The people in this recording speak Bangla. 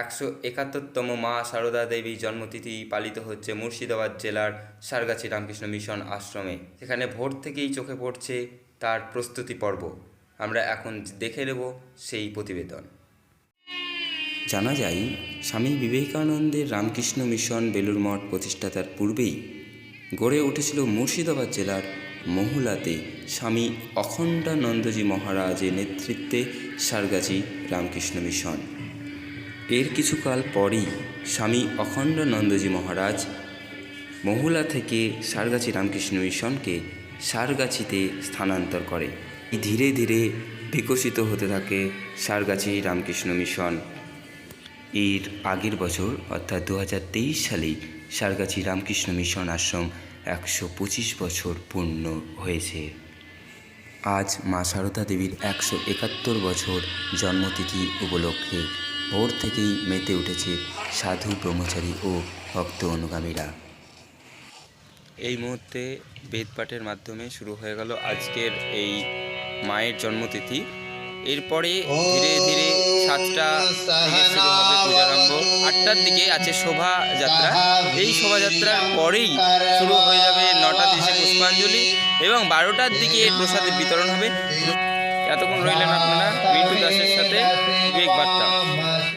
একশো একাত্তরতম মা সারদা দেবীর জন্মতিথি পালিত হচ্ছে মুর্শিদাবাদ জেলার সারগাছি রামকৃষ্ণ মিশন আশ্রমে। সেখানে ভোর থেকেই চোখে পড়ছে তার প্রস্তুতি পর্ব। আমরা এখন দেখে নেব সেই প্রতিবেদন। জানা যায়, স্বামী বিবেকানন্দের রামকৃষ্ণ মিশন বেলুর মঠ প্রতিষ্ঠাতার পূর্বেই গড়ে উঠেছিল মুর্শিদাবাদ জেলার মহুলাতে স্বামী অখণ্ডানন্দজি মহারাজের নেতৃত্বে সারগাছি রামকৃষ্ণ মিশন। এর কিছুকাল পরেই স্বামী অখণ্ডানন্দজি মহারাজ মহুলা থেকে সারগাছি রামকৃষ্ণ মিশনকে সারগাছিতে স্থানান্তর করে। ধীরে ধীরে বিকশিত হতে থাকে সারগাছি রামকৃষ্ণ মিশন। এর আগের বছর, অর্থাৎ দু হাজার তেইশ সালেই সারগাছি রামকৃষ্ণ মিশন আশ্রম একশো পঁচিশ বছর পূর্ণ হয়েছে। আজ মা সারদা দেবীর একশো একাত্তর বছর জন্মতিথি উপলক্ষে ভোর থেকেই মেতে উঠেছে সাধু, ব্রহ্মচারী ও ভক্ত অনুগামীরা। এই মুহূর্তে বেদপাঠের মাধ্যমে শুরু হয়ে গেল আজকের এই মায়ের জন্মতিথি। এরপরে ধীরে ধীরে সাতটা শুরু হবে আটটার দিকে আছে শোভাযাত্রা। এই শোভাযাত্রার পরেই শুরু হয়ে যাবে নটা তিরিশে পুষ্পাঞ্জলি এবং বারোটার দিকে প্রসাদের বিতরণ হবে। এতক্ষণ রইলেন আপনারা।